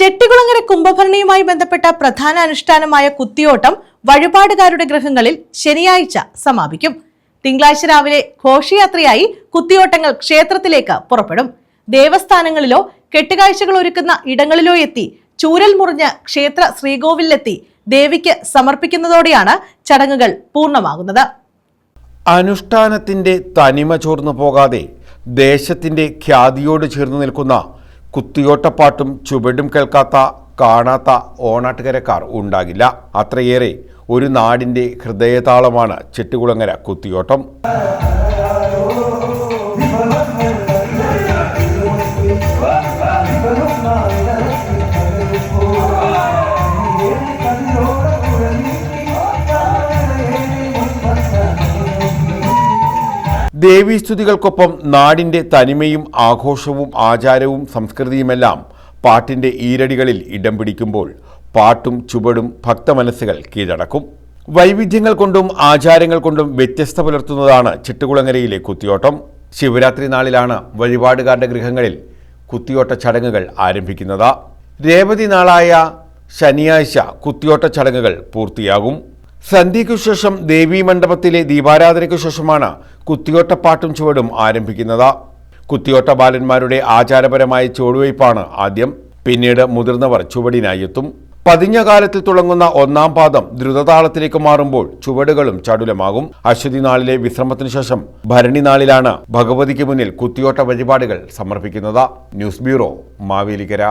ചെട്ടികുളങ്ങര കുംഭഭരണിയുമായി ബന്ധപ്പെട്ട പ്രധാന അനുഷ്ഠാനമായ കുത്തിയോട്ടം വഴിപാടുകാരുടെ ഗ്രഹങ്ങളിൽ ശനിയാഴ്ച സമാപിക്കും. തിങ്കളാഴ്ച രാവിലെ ഘോഷയാത്രയായി കുത്തിയോട്ടങ്ങൾ ക്ഷേത്രത്തിലേക്ക് പുറപ്പെടും. ദേവസ്ഥാനങ്ങളിലോ കെട്ടുകാഴ്ചകൾ ഒരുക്കുന്ന ഇടങ്ങളിലോ എത്തി ചൂരൽ മുറിഞ്ഞ് ക്ഷേത്ര ശ്രീകോവിലെത്തി ദേവിക്ക് സമർപ്പിക്കുന്നതോടെയാണ് ചടങ്ങുകൾ പൂർണമാകുന്നത്. അനുഷ്ഠാനത്തിന്റെ തനിമ ചോർന്നു പോകാതെ ദേശത്തിന്റെ ഖ്യാതിയോട് ചേർന്ന് നിൽക്കുന്ന കുത്തിയോട്ടപ്പാട്ടും ചുവടും കേൾക്കാത്ത കാണാത്ത ഓണാട്ടുകരക്കാർ ഉണ്ടാകില്ല. അത്രയേറെ ഒരു നാടിന്റെ ഹൃദയതാളമാണ് ചെട്ടുകുളങ്ങര കുത്തിയോട്ടം. ദേവീസ്തുതികൾക്കൊപ്പം നാടിന്റെ തനിമയും ആഘോഷവും ആചാരവും സംസ്കൃതിയുമെല്ലാം പാട്ടിന്റെ ഈരടികളിൽ ഇടം പിടിക്കുമ്പോൾ പാട്ടും ചുവടും ഭക്തമനസ്സുകൾ കീഴടക്കും. വൈവിധ്യങ്ങൾ കൊണ്ടും ആചാരങ്ങൾ കൊണ്ടും വ്യത്യസ്ത പുലർത്തുന്നതാണ് ചിട്ടുകുളങ്ങരയിലെ കുത്തിയോട്ടം. ശിവരാത്രി നാളിലാണ് വഴിപാടുകാരുടെ ഗൃഹങ്ങളിൽ കുത്തിയോട്ട ചടങ്ങുകൾ ആരംഭിക്കുന്നത്. രേവതി നാളായ ശനിയാഴ്ച കുത്തിയോട്ട ചടങ്ങുകൾ പൂർത്തിയാകും. സന്ധ്യയ്ക്കു ശേഷം ദേവീ മണ്ഡപത്തിലെ ദീപാരാധനയ്ക്കു ശേഷമാണ് കുത്തിയോട്ടപ്പാട്ടും ചുവടും ആരംഭിക്കുന്നത്. കുത്തിയോട്ട ബാലന്മാരുടെ ആചാരപരമായ ചുവടുവയ്പ്പാണ് ആദ്യം. പിന്നീട് മുതിർന്നവർ ചുവടിനായി എത്തും. പതിഞ്ഞ കാലത്തിൽ തുടങ്ങുന്ന ഒന്നാം പാദം ദ്രുതതാളത്തിലേക്ക് മാറുമ്പോൾ ചുവടുകളും ചടുലമാകും. അശ്വതി നാളിലെ വിശ്രമത്തിനു ശേഷം ഭരണി നാളിലാണ് ഭഗവതിക്ക് മുന്നിൽ കുത്തിയോട്ട വഴിപാടുകൾ സമർപ്പിക്കുന്നത്. News bureau Mavelikara.